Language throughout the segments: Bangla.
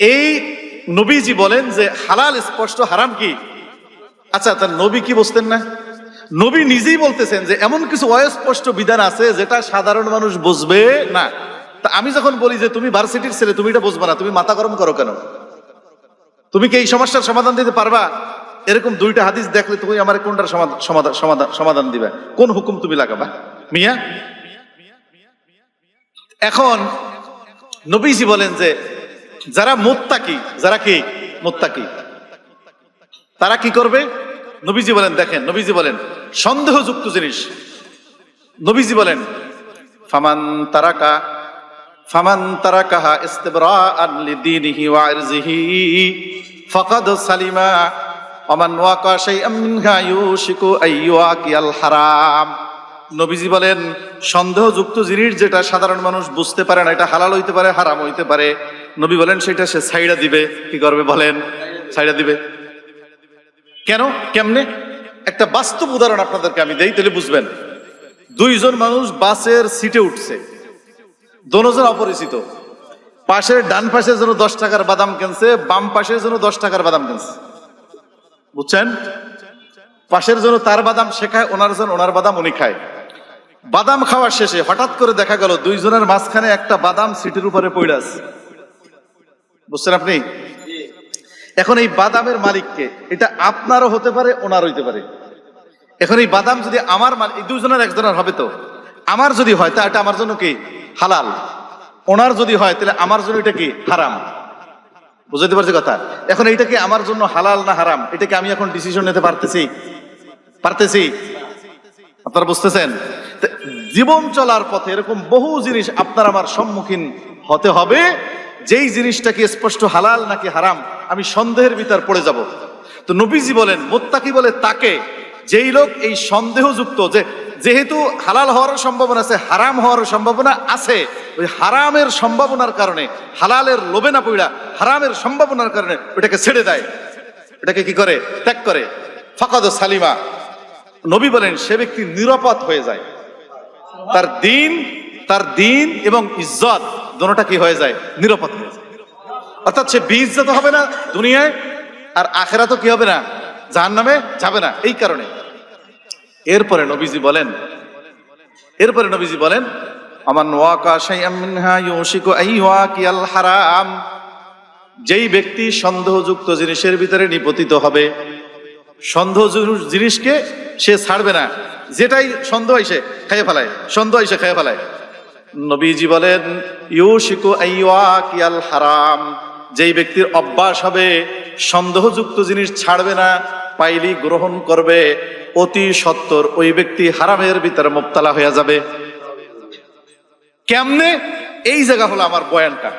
এই নবীজি বলেন যে হালাল, স্পষ্ট, হারাম কি? আচ্ছা তার নবী কি বুঝতেন না? নবী নিজেই বলতেছেন যে এমন কিছু অস্পষ্ট বিধান আছে যেটা সাধারণ মানুষ বুঝবে না। তা আমি যখন বলি যে তুমি ভার্সিটির ছেলে, তুমি এটা বুঝবে না, তুমি মাথা গরম করো কেন? তুমি কি এই সমস্যার সমাধান দিতে পারবা? এরকম দুইটা হাদিস দেখলে তুমি আমার কোনটার সমাধান সমাধান সমাধান দিবে? কোন হুকুম তুমি লাগাবা? মিয়া? এখন নবীজি বলেন যে যারা মোত্তাকি, যারা কি? মোত্তাকি। তারা কি করবে? নবীজি বলেন, দেখেন, নবীজি বলেন, সন্দেহযুক্ত জিনিস। নবীজি বলেন, ফামান তারাকা, ফামান তারাকাহা ইস্তিবরাআন লিদীনিহি ওয়া ইরজিহি, ফাকাদ সালিমা ওমান ওয়াকা শাইআম মিনহা ইউশিকু আইয়ুয়াকিয়াল হারাম। নবীজি বলেন, সন্দেহযুক্ত জিনিস যেটা সাধারণ মানুষ বুঝতে পারে না, এটা হালাল হইতে পারে, হারাম হইতে পারে। নবী বলেন, সেটা সে সাইডা দিবে। কি করবে বলেন? সাইডা দিবে। কেন? কেমনে? একটা বাস্তব উদাহরণ আপনাদেরকে আমি দেই, তাহলে বুঝবেন। দুইজন মানুষ বাসের সিটে উঠছে। দোনোজন অপরিচিত। পাশের ডান পাশের জন্য দশ টাকার বাদাম কিনছে, বাম পাশের জন্য দশ টাকার বাদাম কিনছে। বুঝছেন? পাশের জন্য তার বাদাম সে খায়, ওনার জন্য ওনার বাদাম উনি খায়। বাদাম খাওয়ার শেষে হঠাৎ করে দেখা গেল, দুইজনের মাঝখানে একটা বাদাম সিটের উপরে পড়ে আছে। বুঝছেন আপনি? এখন এই বাদামের মালিককে, এটা আপনারও হতে পারে ওনার হইতে পারে। এখন এই বাদাম যদি আমার এই দুজনের একজনের হবে তো? আমার যদি হয়, তা এটা আমার জন্য কি? হালাল। ওনার যদি হয়, তাহলে আমার জন্য এটা কি? হারাম। বুঝতে পারছি কথা? এখন এইটা কি আমার জন্য হালাল না হারাম? এটা কি আমি এখন ডিসিশন নিতে পারতেছি? পারতেছি? আপনারা বুঝতেছেন? জীবন চলার পথে এরকম বহু জিনিস আপনার আমার সম্মুখীন হতে হবে। যেই জিনিসটা কি স্পষ্ট হালাল নাকি হারাম, আমি সন্দেহের ভিতর পড়ে যাব। তো নবীজি বলেন, মোত্তাকি বলে তাকে, যেই লোক এই সন্দেহযুক্ত যে যেহেতু হালাল হওয়ার সম্ভাবনা আছে, হারাম হওয়ার সম্ভাবনা আছে, ওই হারামের সম্ভাবনার কারণে, হালালের লোভে না পইড়া, হারামের সম্ভাবনার কারণে ওটাকে ছেড়ে দেয়। এটাকে কি করে? ত্যাগ করে। ফাকাদ সালিমা। নবী বলেন, সে ব্যক্তি নিরাপদ হয়ে যায়। তার দিন তার দিন এবং ইজ্জত দোনোটা কি হয়ে যায়? নিরাপদ হয়ে যায়। অর্থাৎ সে বিজ্জত হবে না দুনিয়ায়, আর আখেরা তো কি হবে না? জাহান নামে যাবে না। এই কারণে। এরপরে নবীজি বলেন, এরপরে নবীজি বলেন আমার হারাম। যেই ব্যক্তি সন্দেহযুক্ত জিনিসের ভিতরে নিপতিত হবে সন্দেহ জিনিসকে সে ছাড়বে না। যেটাই সন্দেহ আইসে খেয়ে ফেলায়, সন্দেহ আইসে খেয়ে ফেলায়। নবীজি বলেন, ইউশিকু আইওয়াকিয়াল হারাম। যেই ব্যক্তির অভ্যাস হবে, সন্দেহযুক্ত জিনিস ছাড়বে না, পাইলি গ্রহণ করবে, অতি সত্তর ওই ব্যক্তি হারামের ভিতরে মোবতালা হয়ে যাবে। কেমনে? এই জায়গা হলো আমার বয়ানটা।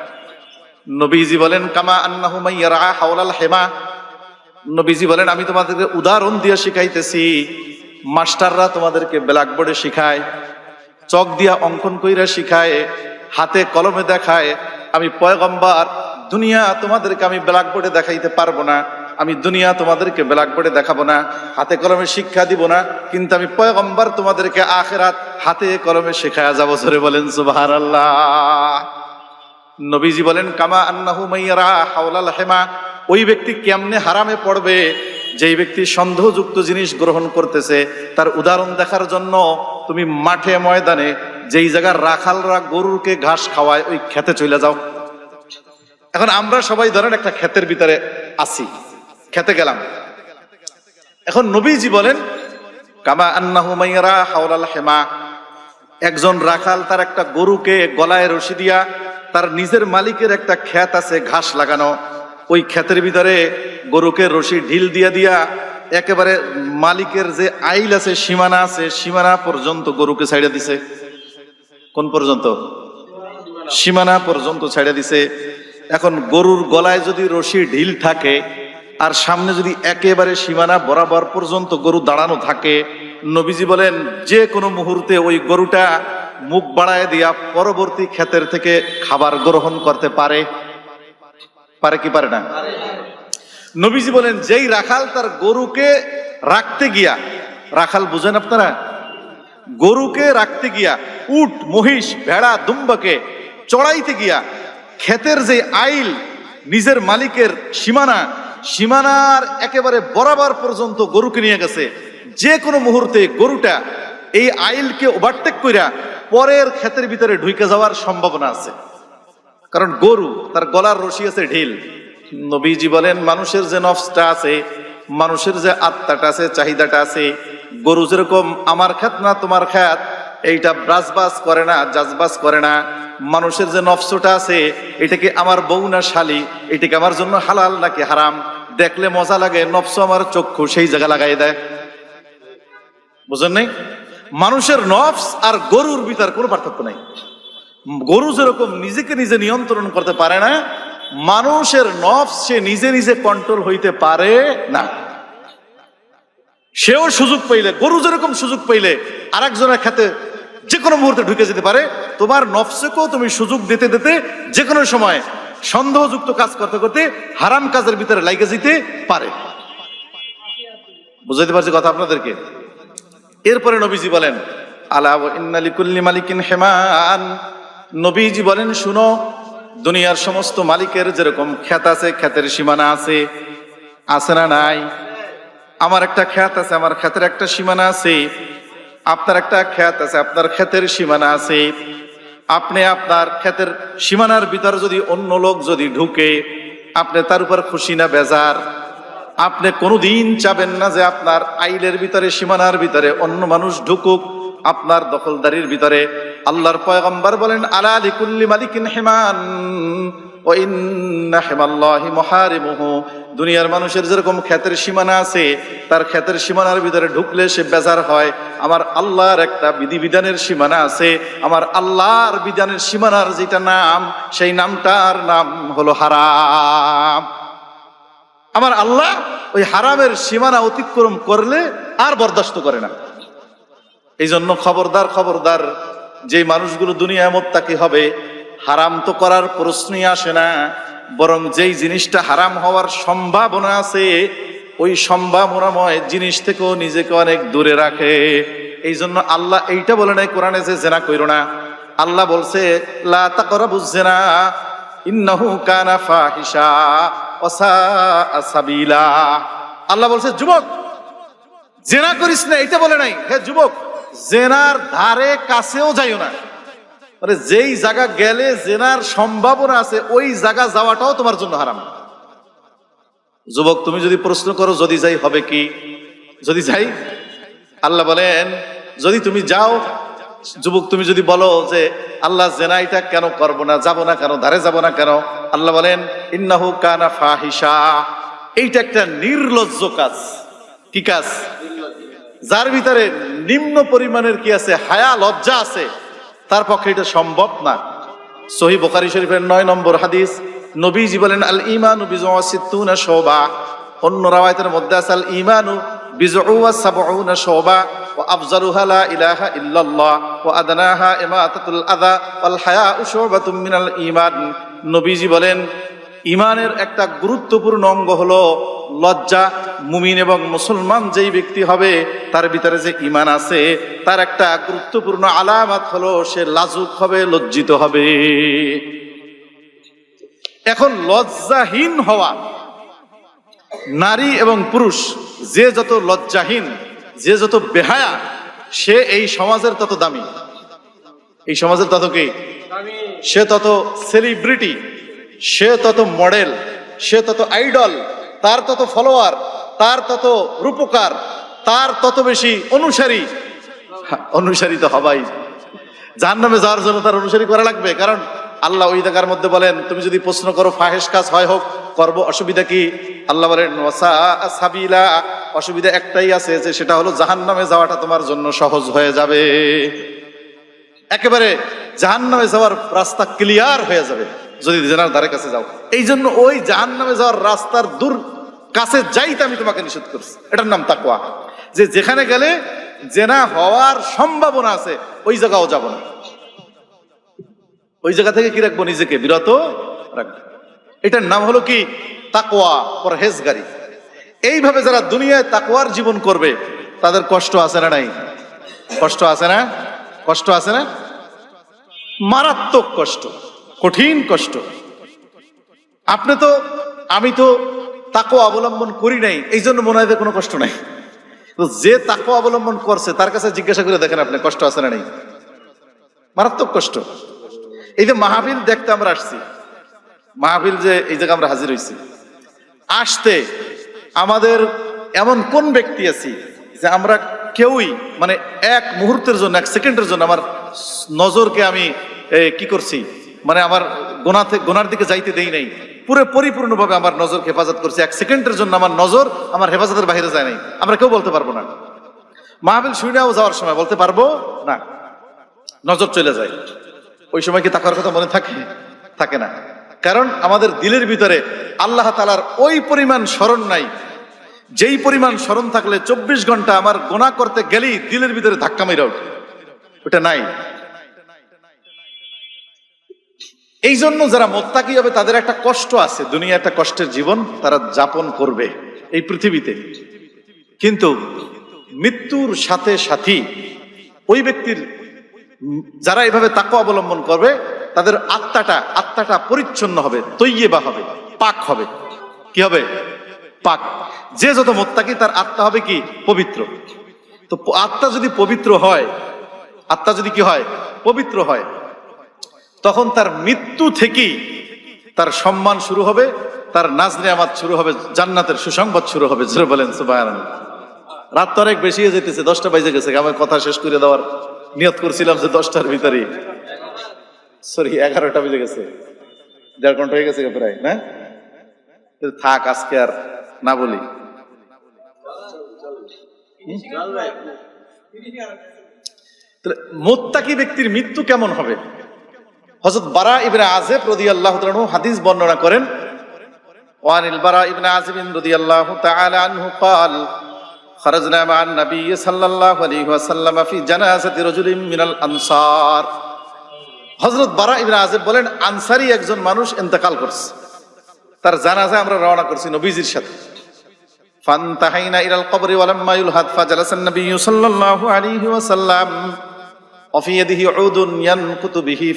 নবীজি বলেন, কামা আন্নাহু মাইয়ারা হাওলাল হেমা। নবীজি বলেন, আমি তোমাদেরকে উদাহরণ দিয়ে শিখাইতেছি। মাস্টাররা তোমাদেরকে ব্ল্যাকবোর্ডে শিখায়। চক দিয়া অঙ্কন কইরা শিখায়, হাতে কলমে দেখায়, আমি পয়গম্বার, দুনিয়া তোমাদেরকে আমি ব্ল্যাকবোর্ডে দেখাইতে পারব না, আমি দুনিয়া তোমাদেরকে ব্ল্যাকবোর্ডে দেখাবো না, হাতে কলমে শিক্ষা দিব না, কিন্তু আমি পয়গম্বার তোমাদেরকে আখেরাত হাতে কলমে শেখায়া যাব সরে বলেন সুবহানাল্লাহ। নবীজি বলেন, কামা আন্নাহু মাইয়ারা হাওলাল হেমা ওই ব্যক্তি কেমনে হারামে পড়বে? যেই ব্যক্তি সন্দেহযুক্ত জিনিস গ্রহণ করতেছে, তার উদাহরণ দেখার জন্য তুমি মাঠে ময়দানে যেই জায়গার রাখালরা গরুকে ঘাস খাওয়ায়, ওই খেতে চলে যাও। এখন আমরা সবাই ধরেন একটা ক্ষেতের ভিতরে আসি খেতে গেলাম। এখন নবীজি বলেন, কামা আন্নাহু মাইয়ারা হাওলাল হেমা। একজন রাখাল তার একটা গরুকে গলায় রশি দিয়া তার নিজের মালিকের একটা ক্ষেত আছে ঘাস লাগানো। ওই ক্ষেতের ভিতরে গরুকে রশি ঢিল দিয়া দিয়া একেবারে মালিকের যে আইল আছে, সীমানা আছে, সীমানা পর্যন্ত গরুকে ছাইড়া দিছে। কোন পর্যন্ত? সীমানা পর্যন্ত ছাইড়া দিছে। এখন গরুর গলায় যদি রশি ঢিল থাকে আর সামনে যদি একেবারে সীমানা বরাবর পর্যন্ত গরু দাঁড়ানো থাকে, নবীজি বলেন, যে কোনো মুহূর্তে ওই গরুটা মুখ বাড়ায় দিয়া পরবর্তী ক্ষেতের থেকে খাবার গ্রহণ করতে পারে। পারে কি পারে না? নবীজি বলেন, যেই রাখাল তার গরুকে রাখতে গিয়া রাখাল বুঝেন আপনারা? গরুকে রাখতে গিয়া, উট, মহিষ, ভেড়া, দুম্বাকে চড়াইতে গিয়া, ক্ষেতের যে আইল, নিজের মালিকের সীমানা, সীমানার একেবারে বরাবর পর্যন্ত গরুকে নিয়ে গেছে। যে কোনো মুহূর্তে গরুটা এই আইলকে ওভারটেক কইরা পরের ক্ষেতের ভিতরে ঢুকে যাওয়ার সম্ভাবনা আছে। কারণ গরু, তার গলার রশি আছে ঢিল। নবীজি বলেন, মানুষের যে নফসটা আছে, মানুষের যে আত্মাটা আছে, চাহিদাটা আছে, গরু যেরকম আমার খ্যাত না তোমার খ্যাত এইটা ব্রাজবাজ করে না জাজবাজ করে না। মানুষের যে নফসটা আছে এটাকে আমার বউ না শালি? এটাকে আমার জন্য হালাল নাকি হারাম? দেখলে মজা লাগে, নফস আমার চক্ষু, সেই জায়গা লাগাই দেয়। বুঝেন নাই? মানুষের নফস আর গরুর ভিতর কোনো পার্থক্য নাই। গরু যেরকম নিজেকে নিজে নিয়ন্ত্রণ করতে পারে না মানুষের নফস সে নিজে নিজে কন্ট্রোল হইতে পারে না। সেও সুযোগ পাইলে, গরু যেরকম সুযোগ পাইলে আর একজনের খাতে যে কোনো মুহূর্তে ঢুকে যেতে পারে। তোমার নফসকেও তুমি সুযোগ দিতে দিতে যে কোনো সময় সন্দেহযুক্ত কাজ করতে করতে হারাম কাজের ভিতরে লাইগে যেতে পারে। বুঝাইতে পারছি কথা আপনাদেরকে? এরপরে নবীজি বলেন, আলা ওয়া ইন্না মালিকিন হেমান। নবীজি বলেন, শুনো দুনিয়ার সমস্ত মালিকের যেরকম খ্যাত আছে খ্যাতের সীমানা আছে আছে না নাই? আমার একটা খ্যাত আছে, আমার খ্যাতের একটা সীমানা আছে, আপনার একটা খ্যাত আছে, আপনার খ্যাতের সীমানা আছে। আপনি আপনার খ্যাতের সীমানার ভিতর যদি অন্য লোক যদি ঢুকে, আপনি তার উপর খুশি না, বেজার। আপনি কোনোদিন চাবেন না যে আপনার আইলের ভিতরে, সীমানার ভিতরে অন্য মানুষ ঢুকুক, আপনার দখলদারির ভিতরে। আল্লাহর পয়গম্বর বলেন, আলা লিকুল্লি মালিকিন হেমান, ও ইন্না হেমাল্লাহি মহারিমুহু। দুনিয়ার মানুষের যেরকম ক্ষেতের সীমানা আছে, তার ক্ষেতের সীমানার ভিতরে ঢুকলে সে বেজার হয়। আমার আল্লাহর একটা বিধিবিধানের সীমানা আছে, আমার আল্লাহর বিধানের সীমানার যেটা নাম, সেই নামটার নাম হলো হারাম। আমার আল্লাহ ওই হারামের সীমানা অতিক্রম করলে আর বরদাস্ত করে না। এই জন্য খবরদার খবরদার যে মানুষগুলো দুনিয়ায় মোত্তাকি হবে? হারাম তো করার প্রশ্নই আসে না, বরং যেই জিনিসটা হারাম হওয়ার সম্ভাবনা আছে, ওই সম্ভাবনাময় জিনিস থেকেও নিজেকে অনেক দূরে রাখে। এই জন্য আল্লাহ এইটা বলে নাই কোরআনে যে জেনা কইরো না। আল্লাহ বলছে, লা তাকরাবুজ জেনা ইন্নাহু কানা ফাহিশা সাবিলা। আল্লাহ বলছে, যুবক, জেনা করিস না এটা বলে নাই। হে যুবক জেনার ধারে কাছেও যাইও না। মানে যেই জায়গা গেলে জেনার সম্ভাবনা আছে, ওই জায়গা যাওয়াটাও তোমার জন্য হারাম। যুবক, তুমি যদি প্রশ্ন করো, যদি যাই হবে কি? যদি যাই, আল্লাহ বলেন, যদি তুমি যাও, যুবক, তুমি যদি বলো যে আল্লাহ জেনা এটা কেন করব না, যাব না কেন, ধারে যাব না কেন? আল্লাহ বলেন, ইন্নাহু কানা ফাহিসা এইটা একটা নির্লজ্জ কাজ। কি কাজ? যার ভিতরে নিম্ন পরিমাণের কি আছে? হায়া, লজ্জা আছে। তার পক্ষে এটা সম্ভব না। সহি বোখারি শরীফের নয় নম্বর হাদিস, নবীজি বলেন আল ইমানু বিজওয়াসিত্তুনা শোবা। অন্য রাওয়ায়াতের মধ্যে আছে আল ইমানু বিজউয়া সাবউনা আফজালুহা লা ইলাহা ইল্লাল্লাহ। ওয়া আদনাহা ইমাতাতুল আযা। ওয়াল হায়াউ শুবাতুম মিনাল ঈমান। নবীজি বলেন ইমানের একটা গুরুত্বপূর্ণ অঙ্গ হলো লজ্জা মুমিন এবং মুসলমান যেই ব্যক্তি হবে তার ভিতরে যে ইমান আছে তার একটা গুরুত্বপূর্ণ আলামত হলো সে লাজুক হবে লজ্জিত হবে। এখন লজ্জাহীন হওয়া নারী এবং পুরুষ যে যত লজ্জাহীন যে যত বেহায়া সে এই সমাজের তত দামি। এই সমাজের তত কি? সে তত সেলিব্রিটি সে তত মডেল, সে তত আইডল, তার তত ফলোয়ার, তার তত রূপকার, তার তত বেশি অনুসারী। অনুসারী তো হবাই। যার নামে যাওয়ার জন্য তার অনুসারী করা লাগবে, কারণ আল্লাহ ওই জায়গার মধ্যে বলেন, তুমি যদি প্রশ্ন করো ফাহেস কাজ হয় হোক, করব, অসুবিধা কি? আল্লাহ বলেন সাবিলা। অসুবিধা একটাই আছে যে, সেটা হলো জাহান নামে যাওয়াটা তোমার জন্য সহজ হয়ে যাবে। একেবারে জাহান নামে যাওয়ার রাস্তা ক্লিয়ার হয়ে যাবে। যদি জেনার ধারে কাছে যাও এই জন্য ওই জাহান নামে যাওয়ার রাস্তার দূর কাছে যাইতে আমি তোমাকে নিষেধ করছি। এটার নাম তাকুয়া যে যেখানে গেলে জেনা হওয়ার সম্ভাবনা আছে, ওই জায়গাও যাব না। ওই জায়গা থেকে কি রাখব? নিজেকে বিরত রাখব। এটার নাম হলো কি? তাকোয়া পরহেজগারি। এইভাবে যারা দুনিয়ায় তাকওয়ার জীবন করবে, তাদের কষ্ট আছে না নাই? কষ্ট আছে না? কষ্ট আছে না? মারাত্মক কষ্ট। কঠিন কষ্ট। আপনি তো, আমি তো তাকে অবলম্বন করি নাই এই জন্য মনে হয় কোনো কষ্ট নাই। তো যে তাকে অবলম্বন করছে, তার কাছে জিজ্ঞাসা করে দেখেন আপনি, কষ্ট আছে না নেই? মারাত্মক কষ্ট। এই যে মাহাবিল দেখতে আমরা আসছি, মাহফিল যে এই জায়গায় আমরা হাজির হয়েছি আসতে আমাদের এমন কোন ব্যক্তি আছি যে আমরা কেউই মানে এক মুহূর্তের জন্য, এক সেকেন্ডের জন্য আমার নজরকে আমি কি করছি? মানে আমার গোনা গোনার দিকে যাইতে দেই নাই। পুরো পরিপূর্ণভাবে আমার নজর হেফাজত করছে। এক সেকেন্ডের জন্য আমার নজর আমার হেফাজতের বাইরে যায় নাই। আমরা কেউ বলতে পারব না। মাহবিল শুনেও যাওয়ার সময় বলতে পারব? না। নজর চলে যায়। ওই সময় কি তাকার কথা মনে থাকে? থাকে না। কারণ আমাদের দিলের ভিতরে আল্লাহ তালার ওই পরিমাণ স্মরণ নাই। যেই পরিমাণ স্মরণ থাকলে চব্বিশ ঘণ্টা আমার গোনা করতে গেলেই দিলের ভিতরে ধাক্কা মেরে ওঠে। ওটা নাই। এই জন্য যারা মোত্তাকি হবে, তাদের একটা কষ্ট আছে। দুনিয়া একটা কষ্টের জীবন তারা যাপন করবে এই পৃথিবীতে। কিন্তু মৃত্যুর সাথে সাথী ওই ব্যক্তির যারা এভাবে তাকে অবলম্বন করবে, তাদের আত্মাটা আত্মাটা পরিচ্ছন্ন হবে, তৈয়বা হবে, পাক হবে। কি হবে? পাক। যে যত মোত্তাকি, তার আত্মা হবে কি? পবিত্র। তো আত্মা যদি পবিত্র হয়, আত্মা যদি কি হয়? পবিত্র হয়। তখন তার মৃত্যু থেকেই তার সম্মান শুরু হবে, তার নাজ নিয়ামাত শুরু হবে, জান্নাতের সুসংবাদ শুরু হবে, জোরে বলেন সুবাহ রাত তো অনেক বেশি যেতেছে দশটা বাজে গেছে, আমার কথা শেষ করে দেওয়ার নিয়ত করছিলাম যে দশটার ভিতরে। সরি এগারোটা বেজে গেছে। দেড় ঘণ্টা হয়ে গেছে প্রায়, না? থাক, আজকে আর না বলি। মোত্তাকি ব্যক্তির মৃত্যু কেমন হবে? হজরত বারা ইবনে আজেব রদি আল্লাহ হাদিস বর্ণনা করেন وعن البراء بن عازب رضي الله تعالى عنه قال خرجنا مع النبي صلى الله عليه وسلم في جنازة رجل من الأنصار হজরত বারা ইবনে আজেব বলেন আনসারি একজন মানুষ ইন্তেকাল করছে তার জানাজা আমরা রওনা করছি নবীজির সাথে فانتهينا إلى القبر ولما يلحد فجلس النبي صلى الله عليه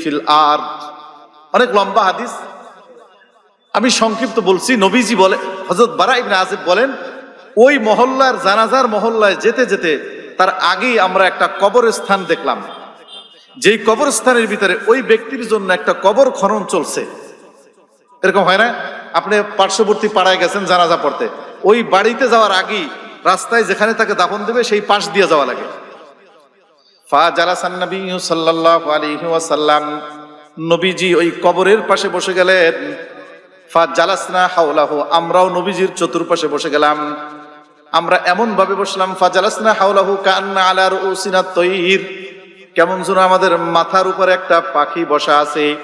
ফিল আর অনেক লম্বা হাদিস। আমি সংক্ষিপ্ত বলছি, নবীজি বলে হজরত বারা ইবনে আজিব বলেন, ওই মহল্লার জানাজার মহল্লায় যেতে যেতে তার আগেই আমরা একটা কবরস্থান দেখলাম। যেই কবরস্থানের ভিতরে ওই ব্যক্তির জন্য একটা কবর খনন চলছে। এরকম হয় না? আপনি পার্শ্ববর্তী পাড়ায় গেছেন জানাজা পড়তে। ওই বাড়িতে যাওয়ার আগেই রাস্তায় যেখানে তাকে দাফন দেবে, সেই পাশ দিয়ে যাওয়া লাগে। ফা জালাসান নবী সাল্লাল্লাহু আলাইহি ওয়াসাল্লাম। নবীজি ওই কবরের পাশে বসে গেলেন। ফা জালাসনা হাওলাহু, আমরাও নবীজির চতুর্পাশে বসে গেলাম। আমরা এমন ভাবে বসলাম ফা জালাসনা হাওলাহু কান্না আলা রুসিনা তৈর। কেমন যেন আমাদের মাথার উপরে একটা পাখি বসা আছে।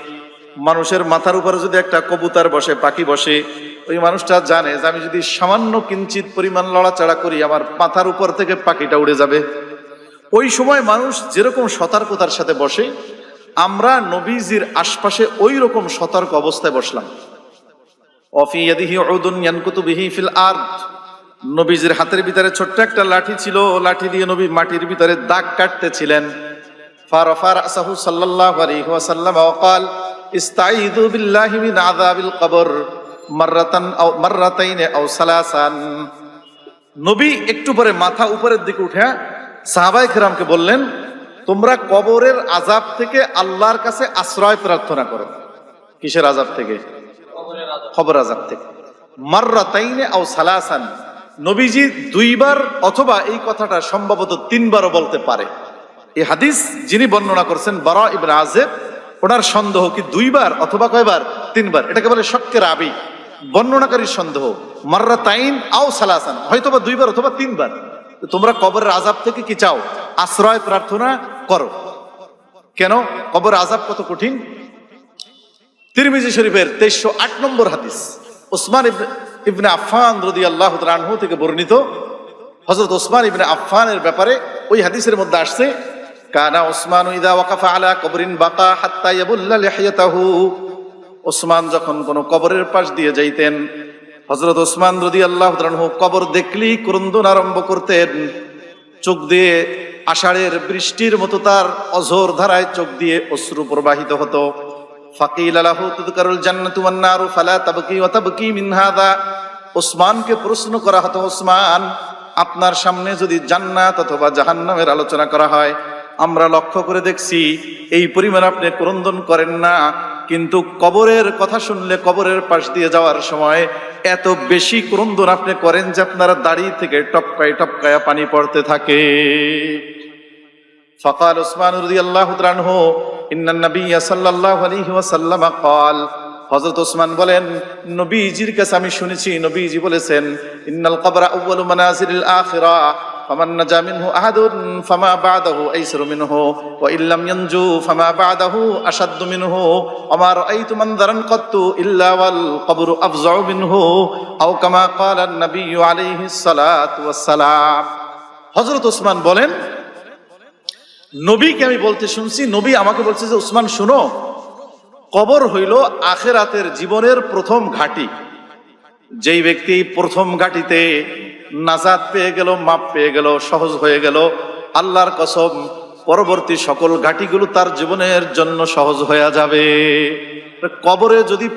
মানুষের মাথার উপরে যদি একটা কবুতার বসে, পাখি বসে, ওই মানুষটা জানে যে আমি যদি সামান্য কিঞ্চিত পরিমাণ লড়াচড়া করি, আমার মাথার উপর থেকে পাখিটা উড়ে যাবে। ওই সময় মানুষ যেরকম সতর্কতার সাথে বসে, আমরা নবীজির আশপাশে ওই রকম সতর্ক অবস্থায় বসলাম। ইয়ানকুতুবিহি ফিল নবীজির হাতের ভিতরে ছোট্ট একটা লাঠি ছিল লাঠি দিয়ে নবী মাটির ভিতরে দাগ কাটতেছিলেন। কবর মাররাতান নবী একটু পরে মাথা উপরের দিকে উঠে সাহাবাই কেরামকে বললেন তোমরা কবরের আজাব থেকে আল্লাহর কাছে আশ্রয় প্রার্থনা করো। কিসের আজাব থেকে? খবর আজাব থেকে। মাররাতাইনে আও সালাসান নবীজি দুইবার অথবা এই কথাটা সম্ভবত তিনবারও বলতে পারে। এই হাদিস যিনি বর্ণনা করছেন বারা ইবনে আজেব ওনার সন্দেহ কি দুইবার অথবা কয়বার? তিনবার। এটাকে বলে শক্কের আবি বর্ণনাকারীর সন্দেহ। মাররাতাইন আও সালাসান হয়তোবা দুইবার অথবা তিনবার। তোমরা কবরের আজাব থেকে কি চাও? আশ্রয়, প্রার্থনা করো। কেন? কবর আজাব কত কঠিন? তিরমিজি শরীফের তেইশশো আট নম্বর হাদিস। ওসমান ইবনে আফফান রদি আল্লাহ রানহু থেকে বর্ণিত। হজরত ওসমান ইবনে আফফানের ব্যাপারে ওই হাদিসের মধ্যে আসছে, কানা ওসমান ইদা ওয়াকাফা আলা কবরিন বাকা হাত্তা ইয়াবুল্লা লিহিয়াতাহু। ওসমান যখন কোন কবরের পাশ দিয়ে যাইতেন হজরত ওসমান রদি আল্লাহ কবর দেখলেই ক্রন্দন আরম্ভ করতেন। চোখ দিয়ে আষাঢ়ের বৃষ্টির মতো তার অঝোর ধারায় চোখ দিয়ে অশ্রু প্রবাহিত হতো। ফাকিল আলাহু তুদকারুল জান্নাতু ওয়ান ফালা তাবকি ওয়া তাবকি মিন হাদা ওসমানকে প্রশ্ন করা হতো, ওসমান, আপনার সামনে যদি জান্নাত অথবা জাহান্নামের আলোচনা করা হয়, আমরা লক্ষ্য করে দেখছি এই পরিমাণ আপনি ক্রন্দন করেন না। কিন্তু কবরের কথা শুনলে কবরের পাশ দিয়ে যাওয়ার সময় এত বেশি ক্রন্দন আপনি করেন যে আপনার দাড়ি থেকে টপকায় টপকায় পানি পড়তে থাকে। ফকাল ওসমান উদ্দি আল্লাহ রানহো নবী সাল্লাহ আলী ওয়াসাল্লাম কল হজরত ওসমান বলেন, নবীজির কাছে আমি শুনেছি, নবীজি বলেছেন, ইন্নাল কবরা উব্বল মানাজিল আখিরা। ফামান নাজা মিনহু আহাদুন ফামা বাদাহু আইসারু মিনহু ওয়া ইল্লাম ইয়ানজু ফামা বাদাহু আশাদ্দু মিনহু ওমা রাআইতু মানজারান কাত্তু ইল্লা ওয়াল কবরু আফজাউ মিনহু আও কামা ক্বালা an-নবী আলাইহিস সালাতু ওয়াস সালাম হযরত ওসমান বলেন, নবীকে আমি বলতে শুনছি, নবী আমাকে বলছে যে উসমান শুনো, কবর হইল আখেরাতের জীবনের প্রথম ঘাটি। যেই ব্যক্তি প্রথম ঘাটিতে নাজাদ পেয়ে গেল, মাপ পেয়ে গেল, সহজ হয়ে গেল। আল্লাহর কসম, পরবর্তী সকল ঘাটিগুলো তার জীবনের জন্য সহজ হয়ে যাবে। কবরে যদি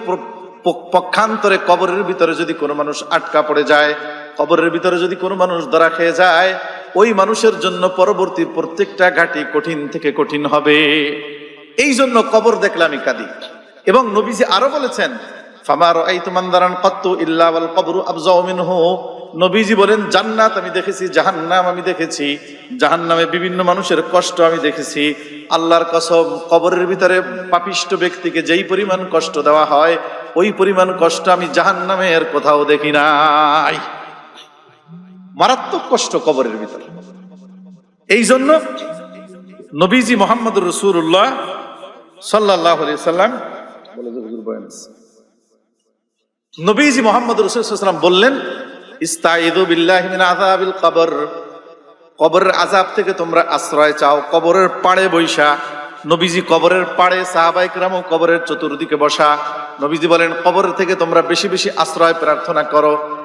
পক্ষান্তরে কবরের ভিতরে যদি কোনো মানুষ আটকা পড়ে যায়, কবরের ভিতরে যদি কোনো মানুষ ধরা খেয়ে যায়, ওই মানুষের জন্য পরবর্তী প্রত্যেকটা ঘাটি কঠিন থেকে কঠিন হবে। এই জন্য কবর দেখলে আমি কাঁদি এবং নবীজি আরও বলেছেন ফামার এই তুমান্দারান কত্তু ইল্লা ওয়াল কবরু আফজাউ মিনহু। নবীজি বলেন, জান্নাত আমি দেখেছি, জাহান্নাম আমি দেখেছি, জাহান্নামে বিভিন্ন মানুষের কষ্ট আমি দেখেছি। আল্লাহর কসম, কবরের ভিতরে পাপিষ্ট ব্যক্তিকে যেই পরিমাণ কষ্ট দেওয়া হয়, ওই পরিমাণ কষ্ট আমি জাহান্নামের কোথাও দেখি নাই। মারাত্মক কষ্ট কবরের ভিতরে। এই জন্য নবীজি মোহাম্মদ রসুল্লাহ সাল্লাহ সাল্লাম নবীজি মোহাম্মদ রসুলাম বললেন ইস্তাইদু বিল্লাহি মিন কবর। কবরের আজাব থেকে তোমরা আশ্রয় চাও। কবরের পাড়ে বৈশা। নবীজি কবরের পাড়ে সাহাবাইকরামও কবরের চতুর্দিকে বসা। নবীজি বলেন, কবর থেকে তোমরা বেশি বেশি আশ্রয় প্রার্থনা করো।